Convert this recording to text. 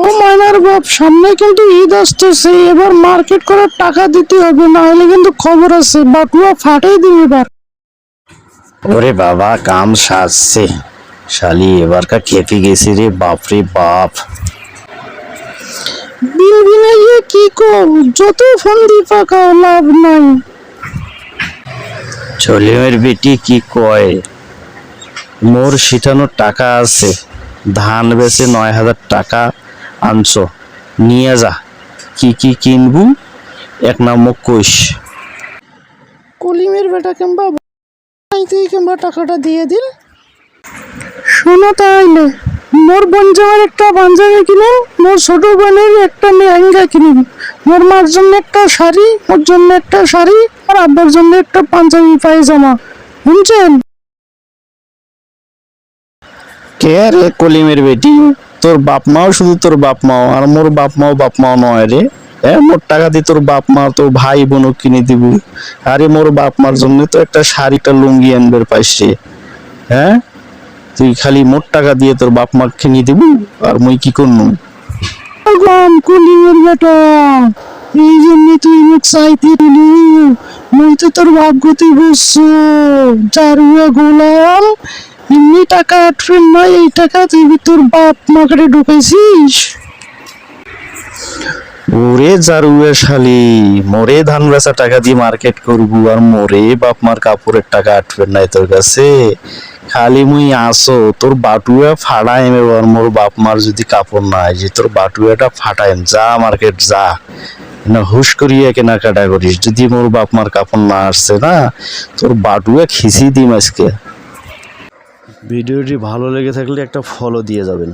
ও ময়নার বাপ সামনে কিন্তু ঈদ আসতেছে এবার মার্কেট করার টাকা দিতে হবে না হলে কিন্তু খবর আছে বাটুয়া ফাটাই দিবে এবার। ওরে বাবা কাম সাজছে শালি এবারকার খেপে গেছি রে বাপরে বাপ। দিন বিনাইয়ে কি কর যত ফোন দিয়ে পাকাও লাভ নাই। ছেলেমের বেটি কি কয়? মোর শিটানোর টাকা আছে। ধান বেচে নয় হাজার টাকা আনছো। নিয়ে যা। কি কি কিনবু? এক নামক কইস কলিমের বেটা কিংবা কিংবা টাকাটা দিয়ে দিল। শোনো তাইলে, মোর বোন জামার একটা পাঞ্জাবি কিনেন মোর ছোট বোনের একটা লেহেঙ্গা কিনেন মোর মার জন্য একটা শাড়ি ওর জন্য একটা শাড়ি, আর আব্বার জন্য একটা পাঞ্জাবি পায়জামা। শুনছেন? কে রে কলিমের বেটি তোর বাপ মাও শুধু তোর বাপ মাও, আর মোর বাপ মাও বাপ মাও নয় রে। এ, মোর টাকা দিয়ে তোর বাপ মা তোর ভাই বোনও কিনে দিব। আরে মোর বাপ মার জন্য তো একটা শাড়িটা লুঙ্গি আনবার পাইস রে। হ্যাঁ তুই খালি মোট টাকা দিয়ে তোর বাপ মা কিনে দিব, আর মুই কি করনু? ভগবান কলিমের বেটা, এই জন্য তুই মুখ চাইতে দিলি মুই তো তোর ভাগ্যতে বসছো। চারুয়া গোলাম এমনি টাকা আটফেন নয় এই টাকা তুই তোর বাপ মাকে ওরে জারুয়ে শালি ধান বেচা টাকা দিয়ে মার্কেট করব আর বাপ মার কাপড়ের টাকা আটবে নাই তোর কাছে। খালি মুই আসো, তোর বাটুয়া ফাড়াইম এবার মোর বাপ মার যদি কাপড় নাই, যে তোর বাটুয়াটা ফাটাইম, যা মার্কেট যা। না হুশ করিয়া কেনাকাটা করিস, যদি মোর বাপ মার কাপড় না আসছে না, তোর বাটুয়া খিচি দিম আজকে। ভিডিওটি ভালো লেগে থাকলে একটা ফলো দিয়ে যাবেন।